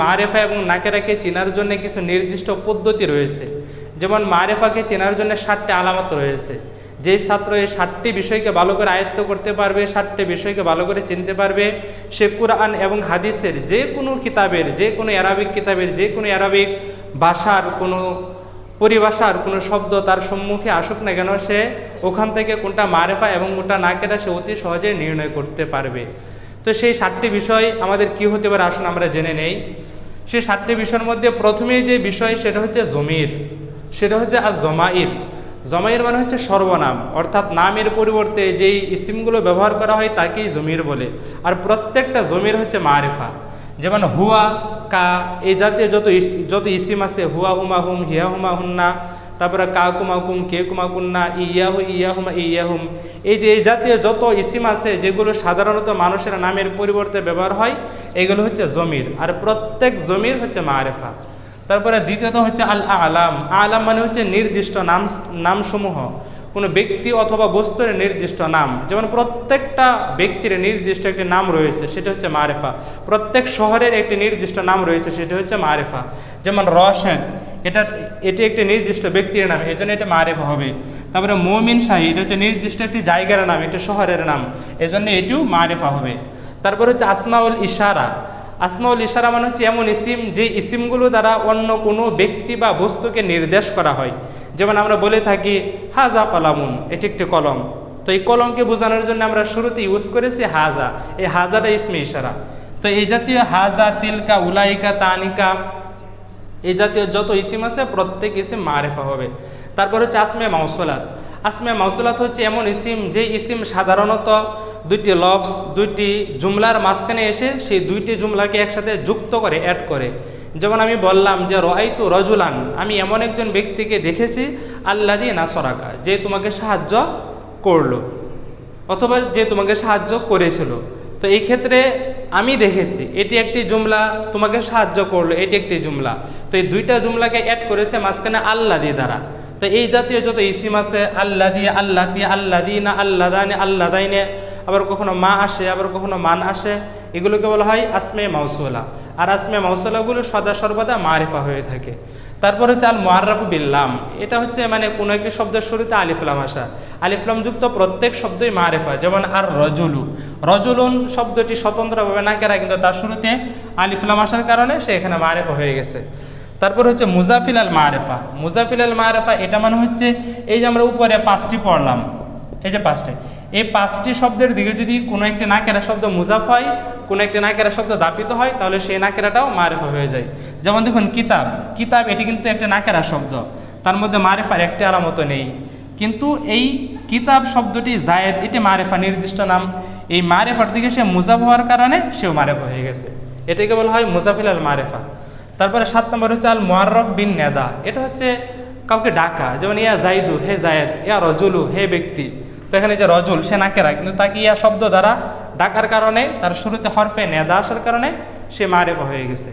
মারেফা এবং নাকেরাকে চেনার জন্য কিছু নির্দিষ্ট পদ্ধতি রয়েছে। যেমন মারেফাকে চেনার জন্য ষাটটি আলামত রয়েছে। যেই ছাত্র এই ষাটটি বিষয়কে ভালো করে আয়ত্ত করতে পারবে ষাটটি বিষয়কে ভালো করে চিনতে পারবে, সে কুরআন এবং হাদিসের যে কোনো কিতাবের, যে কোনো অ্যারাবিক কিতাবের, যে কোনো অ্যারাবিক ভাষার, কোনো পরিভাষার, কোনো শব্দ তার সম্মুখে আসুক না কেন, সে ওখান থেকে কোনটা মারেফা এবং কোনটা নাকেরা সে অতি সহজে নির্ণয় করতে পারবে। তো সেই সাতটি বিষয় আমাদের কি হতে পারে আসুন আমরা জেনে নেই। সেই সাতটি বিষয়ের মধ্যে প্রথমেই যে বিষয় সেটা হচ্ছে জমির, সেটা হচ্ছে আর জমাইর। জমাইর মানে হচ্ছে সর্বনাম, অর্থাৎ নামের পরিবর্তে যেই ইসিমগুলো ব্যবহার করা হয় তাকেই জমির বলে। আর প্রত্যেকটা জমির হচ্ছে মারেফা, যেমন হুয়া, কা, এই জাতীয় যত যত ইসিম আছে, হুয়া হুমা হুম, হিয়া হুমা হুন্না তারপরে কা কুমা কুম কে কুমা কুন্না ইয়াহু ইয়াহুমা ইয়াহুম এই যে এই জাতীয় যত ইসিম আছে, যেগুলো সাধারণত মানুষের নামের পরিবর্তে ব্যবহার হয়, এগুলো হচ্ছে জমির। আর প্রত্যেক জমির হচ্ছে মারেফা। তারপরে দ্বিতীয়ত হচ্ছে আল আলাম আলাম মানে হচ্ছে নির্দিষ্ট নাম, নামসমূহ। কোনো ব্যক্তি অথবা বস্তুর নির্দিষ্ট নাম। যেমন প্রত্যেকটা ব্যক্তির নির্দিষ্ট একটি নাম রয়েছে, সেটা হচ্ছে মারেফা। প্রত্যেক শহরের একটি নির্দিষ্ট নাম রয়েছে, সেটা হচ্ছে মারেফা। যেমন রশেন এটা, এটি একটি নির্দিষ্ট ব্যক্তির নাম এই জন্য এটা মারেফা হবে। তারপরে মমিন শাহী, এটা হচ্ছে নির্দিষ্ট একটি জায়গার নাম, এটা শহরের নাম, এজন্য এটিও মারেফা হবে। তারপর হচ্ছে আসমাউল ইশারা। আসমাউল ইশারা মানে হচ্ছে এমন ইসিম, যে ইসিমগুলো দ্বারা অন্য কোনো ব্যক্তি বা বস্তুকে নির্দেশ করা হয়। যেমন আমরা বলে থাকি, হাজা কলামুন, এটি একটি কলম। তো এই কলমকে বোঝানোর জন্য আমরা শুরুতে ইউজ করেছি হাজা। এই হাজাটা ইসমে ইশারা। তো এই জাতীয় হাজা তিলকা উলাইকা তানিকা এই জাতীয় যত ইসিম আছে, প্রত্যেক ইসিম মারেফা হবে। তারপর হচ্ছে আসমে মাউসলাত আসমে মাউসলাত হচ্ছে এমন ইসিম যে ইসিম সাধারণত দুইটি লবস দুইটি জুমলার মাঝখানে এসে সেই দুইটি জুমলাকে একসাথে যুক্ত করে অ্যাড করে। যেমন আমি বললাম যে রয়তু রজুলান, আমি এমন একজন ব্যক্তিকে দেখেছি আল্লা দিয়ে নাসরাকা যে তোমাকে সাহায্য করল, অথবা যে তোমাকে সাহায্য করেছিল। তো এই ক্ষেত্রে আমি দেখেছি, এটি একটি জুমলা, তোমাকে সাহায্য করল, এটি একটি জুমলা। তো এই দুইটা জুমলাকে অ্যাড করেছে মাঝখানে আল্লাহ দিয়ে দ্বারা। তো এই জাতীয় যত ইসিম আছে, আল্লা দিয়ে আল্লাহ দিয়ে, আল্লা দিয়ে না আল্লাহ দানে আল্লাহ দাইনে আবার কখনো মা আসে, আবার কখনো মান আসে এগুলোকে বলা হয় আসমে মাউসুলা। আর আসমে মাউসুলাগুলো সদা সর্বদা মারিফা হয়ে থাকে। তারপর হচ্ছে আল মোয়ার্রাফু বিল্লাম এটা হচ্ছে মানে কোনো একটি শব্দের শুরুতে আলিফলাম আসা। আলিফলাম যুক্ত প্রত্যেক শব্দই মারেফা, যেমন আর রজুলু। রজুলুন শব্দটি স্বতন্ত্রভাবে না কেরা কিন্তু তার শুরুতে আলিফলাম আসার কারণে সে এখানে মারেফা হয়ে গেছে। তারপর হচ্ছে মুজাফিল আল মারেফা। মুজাফিল আল মারেফা এটা মানে হচ্ছে এই যে আমরা উপরে পাঁচটি পড়লাম। এই যে পাঁচটি। এই পাঁচটি শব্দের দিকে যদি কোনো একটি না নাকেরা শব্দ মুজাফ হয় কোনো একটি নাকেরা শব্দ দাপিত হয়, তাহলে সেই নাকেরাটাও মারেফা হয়ে যায়। যেমন দেখুন, কিতাব। কিতাব, এটি কিন্তু একটা নাকেরা শব্দ। তার মধ্যে মারেফার একটি আলামত নেই। কিন্তু এই কিতাব শব্দটি জায়েদ, এটি মারেফা নির্দিষ্ট নাম। এই মারেফার দিকে সে মুজাফ হওয়ার কারণে সেও মারেফা হয়ে গেছে। এটাকে বলা হয় মুজাফিল আল মারেফা। তারপরে সাত নম্বর হচ্ছে আল মোয়াররফ বিন নেদা। এটা হচ্ছে কাউকে ডাকা, যেমন, ইয়া জাইদু, হে জায়েদ, ইয়া রজুলু, হে ব্যক্তি। তো এখানে যে রজুল, সে নাকেরা কিন্তু তাকে ইয়া শব্দ দ্বারা ডাকার কারণে তার শুরুতে হরফে নেদা আসার কারণে সে মারেফা হয়ে গেছে।